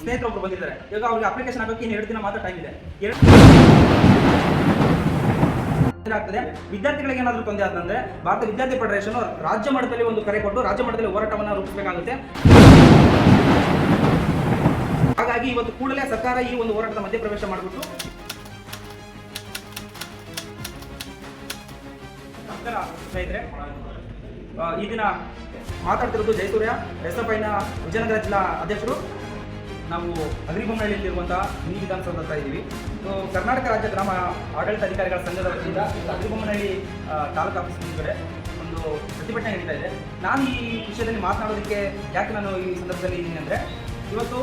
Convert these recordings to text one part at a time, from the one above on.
ಸ್ನೇಹಿತರು ಒಬ್ರು ಬಂದಿದ್ದಾರೆ. ಇವಾಗ ಅವ್ರಿಗೆ ಅಪ್ಲಿಕೇಶನ್ ಹಾಕೋಕೆ ಇನ್ನು ಎರಡು ದಿನ ಮಾತ್ರ ಟೈಮ್ ಇದೆ. ಆಗ್ತದೆ. ವಿದ್ಯಾರ್ಥಿಗಳಿಗೆ ಏನಾದರೂ ತೊಂದರೆ ಆದಂದ್ರೆ ಭಾರತ ವಿದ್ಯಾರ್ಥಿ ಫೆಡರೇಷನ್ ರಾಜ್ಯ ಮಟ್ಟದಲ್ಲಿ ಒಂದು ಕರೆ ಕೊಟ್ಟು ರಾಜ್ಯ ಮಟ್ಟದಲ್ಲಿ ಹೋರಾಟವನ್ನು ರೂಪಿಸಬೇಕಾಗುತ್ತೆ. ಹಾಗಾಗಿ ಇವತ್ತು ಕೂಡಲೇ ಸರ್ಕಾರ ಈ ಒಂದು ಹೋರಾಟದ ಮಧ್ಯಪ್ರವೇಶ ಮಾಡಿಬಿಟ್ಟು ನಮಸ್ಕಾರ ಸ್ನೇಹಿತರೆ. ಆ, ಈ ದಿನ ಮಾತಾಡ್ತಿರೋದು ಜಯಸೂರ್ಯ ಎಸ್ಎಫ್ಐನ ಎಫ್ ಐನ ವಿಜಯನಗರ ಜಿಲ್ಲಾ ಅಧ್ಯಕ್ಷರು. ನಾವು ಅಗ್ರಿಬೊಮ್ಮನಹಳ್ಳಿಯಲ್ಲಿರುವಂತಹ ಮಿನಿ ವಿಧಾನಸೌಧ ಇದ್ದೀವಿ. ಸೊ ಕರ್ನಾಟಕ ರಾಜ್ಯ ಗ್ರಾಮ ಆಡಳಿತ ಅಧಿಕಾರಿಗಳ ಸಂಘದ ವತಿಯಿಂದ ಅಗ್ರಿಬೊಮ್ಮನಹಳ್ಳಿ ತಾಲೂಕು ಆಫೀಸ್ ಮುಂದೆ ಒಂದು ಪ್ರತಿಭಟನೆ ನಡೀತಾ ಇದೆ. ನಾನು ಈ ವಿಷಯದಲ್ಲಿ ಮಾತನಾಡೋದಕ್ಕೆ ಯಾಕೆ ನಾನು ಈ ಸಂದರ್ಭದಲ್ಲಿ ಇದ್ದೀನಿ ಅಂದರೆ, ಇವತ್ತು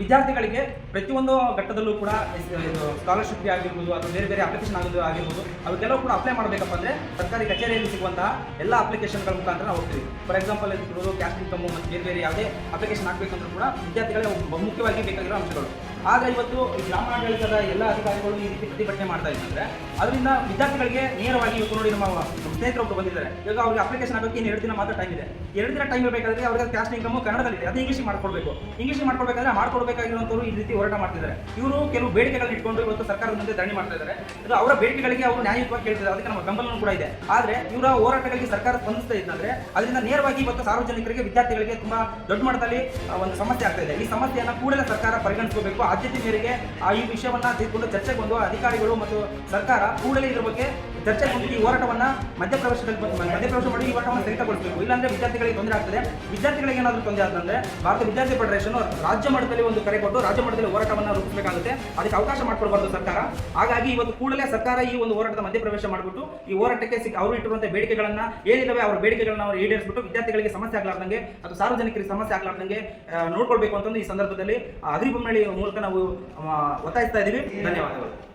ವಿದ್ಯಾರ್ಥಿಗಳಿಗೆ ಪ್ರತಿಯೊಂದು ಘಟ್ಟದಲ್ಲೂ ಕೂಡ ಸ್ಕಾಲರ್ಶಿಪ್ ಸ್ಕಾಲರ್ಶಿಪ್ಗೆ ಆಗಿರ್ಬೋದು ಅಥವಾ ಬೇರೆ ಬೇರೆ ಅಪ್ಲಿಕೇಶನ್ ಆಗೋದು ಆಗಿರ್ಬೋದು ಅವಕ್ಕೆಲ್ಲವೂ ಕೂಡ ಅಪ್ಲೈ ಮಾಡಬೇಕಪ್ಪ ಅಂದರೆ ಸರ್ಕಾರಿ ಕಚೇರಿಯಲ್ಲಿ ಸಿಗುವಂತಹ ಎಲ್ಲ ಅಪ್ಲಿಕೇಶನ್ಗಳ ಮುಖಾಂತರ ನಾವು ಹೋಗ್ತೀವಿ. ಫಾರ್ ಎಕ್ಸಾಂಪಲ್ ಇರ್ಬೋದು ಕ್ಯಾಸ್ಟ್ ಇನ್ಕಮ್ ಮತ್ತು ಬೇರೆ ಬೇರೆ ಯಾವುದೇ ಅಪ್ಲಿಕೇಶನ್ ಹಾಕಬೇಕಂದ್ರೂ ಕೂಡ ವಿದ್ಯಾರ್ಥಿಗಳಿಗೆ ಬಹುಮುಖ್ಯವಾಗಿ ಬೇಕಾಗಿರೋ ಅಂಶಗಳು. ಆದರೆ ಇವತ್ತು ಗ್ರಾಮಾಡಳಿತದ ಎಲ್ಲ ಅಧಿಕಾರಿಗಳು ಈ ರೀತಿ ಪ್ರತಿಭಟನೆ ಮಾಡ್ತಾ ಇದ್ದಾರೆ. ಅದರಿಂದ ವಿದ್ಯಾರ್ಥಿಗಳಿಗೆ ನೇರವಾಗಿ ಇವತ್ತು ನೋಡಿ ನಮ್ಮ ಸ್ನೇಹಿತರು ಸ್ನೇಹಿತರೊಬ್ಬರು ಬಂದಿದ್ದಾರೆ. ಇವಾಗ ಅವ್ರಿಗೆ ಅಪ್ಲಿಕೇಶನ್ ಹಾಕೋಕೆ ಇನ್ನು ಎರಡು ದಿನ ಮಾತ್ರ ಟೈಮ್ ಇದೆ. ಎರಡು ದಿನ ಟೈಮ್ ಇರಬೇಕಾದ್ರೆ ಅವ್ರಿಗೆ ಕ್ಯಾಸ್ಟ್ ಇನ್ಕಮ್ ಕನ್ನಡದಲ್ಲಿದೆ ಅದು ಇಂಗ್ಲೀಷ್ ಮಾಡ್ಕೊಡ್ಬೇಕು. ಇಂಗ್ಲೀಷ್ ಮಾಡ್ಕೊಡ್ಬೇಕಾದ್ರೆ ಮಾಡ್ಕೊಡ್ಬೇಕಾಗಿರುವಂಥವ್ರು ಈ ರೀತಿ ಹೋರಾಟ ಮಾಡ್ತಿದ್ದಾರೆ. ಇವರು ಕೆಲವು ಬೇಡಿಕೆಗಳನ್ನ ಇಟ್ಕೊಂಡು ಇವತ್ತು ಸರ್ಕಾರದ ಮುಂದೆ ಧರಣಿ ಮಾಡ್ತಾ ಇದ್ದಾರೆ. ಇದು ಅವರ ಬೇಡಿಕೆಗಳಿಗೆ ಅವರು ನ್ಯಾಯಯುತವಾಗಿ ಕೇಳ್ತಿದ್ದಾರೆ. ಅದಕ್ಕೆ ನಮ್ಮ ಬೆಂಬಲನೂ ಕೂಡ ಇದೆ. ಆದರೆ ಇವರ ಹೋರಾಟಗಳಿಗೆ ಸರ್ಕಾರ ಸ್ಪಂದಿಸ್ತಾ ಇದ್ದಂದ್ರೆ ಅದರಿಂದ ನೇರವಾಗಿ ಇವತ್ತು ಸಾರ್ವಜನಿಕರಿಗೆ ವಿದ್ಯಾರ್ಥಿಗಳಿಗೆ ತುಂಬಾ ದೊಡ್ಡ ಮಟ್ಟದಲ್ಲಿ ಒಂದು ಸಮಸ್ಯೆ ಆಗ್ತಾ ಇದೆ. ಈ ಸಮಸ್ಯೆಯನ್ನು ಕೂಡಲೇ ಸರ್ಕಾರ ಪರಿಗಣಿಸಬೇಕು ಆದ್ಯತೆ ಮೇರೆಗೆ ಆ ಈ ವಿಷಯವನ್ನ ತೆಗೆದುಕೊಂಡು ಚರ್ಚೆಗೆ ಬಂದು ಅಧಿಕಾರಿಗಳು ಮತ್ತು ಸರ್ಕಾರ ಕೂಡಲೇ ಇದ್ರ ಬಗ್ಗೆ ಚರ್ಚೆ ಬಂದು ಈ ಹೋರಾಟವನ್ನ ಮಧ್ಯಪ್ರವೇಶದಲ್ಲಿ ಮಧ್ಯಪ್ರವೇಶ ಮಾಡಿ ಈ ಹೋರಾಟವನ್ನು ಸ್ಥಗಿತಗೊಳಿಸಬೇಕು. ಇಲ್ಲಾಂದ್ರೆ ವಿದ್ಯಾರ್ಥಿಗಳಿಗೆ ತೊಂದರೆ ಆಗ್ತದೆ. ವಿದ್ಯಾರ್ಥಿಗಳಿಗೆ ಏನಾದರೂ ತೊಂದರೆ ಆದಂದ್ರೆ ಭಾರತ ವಿದ್ಯಾರ್ಥಿ ಫೆಡರೇಷನ್ ರಾಜ್ಯ ಮಟ್ಟದಲ್ಲಿ ಒಂದು ಕರೆ ಕೊಟ್ಟು ರಾಜ್ಯ ಮಟ್ಟದಲ್ಲಿ ಹೋರಾಟವನ್ನು ರೂಪಿಸಬೇಕಾಗುತ್ತೆ. ಅದಕ್ಕೆ ಅವಕಾಶ ಮಾಡಿಕೊಡಬಾರ್ದು ಸರ್ಕಾರ. ಹಾಗಾಗಿ ಇವತ್ತು ಕೂಡಲೇ ಸರ್ಕಾರ ಈ ಒಂದು ಹೋರಾಟದ ಮಧ್ಯಪ್ರವೇಶ ಮಾಡಿಬಿಟ್ಟು ಈ ಹೋರಾಟಕ್ಕೆ ಸಿಕ್ಕ ಅವರು ಇಟ್ಟಿರುವಂತಹ ಬೇಡಿಕೆಗಳನ್ನ ಏನಿದಾವೆ ಅವರ ಬೇಡಿಕೆಗಳನ್ನ ಅವರು ಈಡೇರಿಸ್ಬಿಟ್ಟು ವಿದ್ಯಾರ್ಥಿಗಳಿಗೆ ಸಮಸ್ಯೆ ಆಗ್ಲಾರ್ದಂಗೆ ಅಥವಾ ಸಾರ್ವಜನಿಕರಿಗೆ ಸಮಸ್ಯೆ ಆಗ್ಲಾರ್ದಂಗೆ ನೋಡ್ಕೊಳ್ಬೇಕು ಅಂತಂದು ಈ ಸಂದರ್ಭದಲ್ಲಿ ಅಗ್ರಿಬೊಮ್ಮನಹಳ್ಳಿ ಮೂಲಕ ನಾವು ಒತ್ತಾಯಿಸ್ತಾ ಇದ್ದೀವಿ. ಧನ್ಯವಾದಗಳು.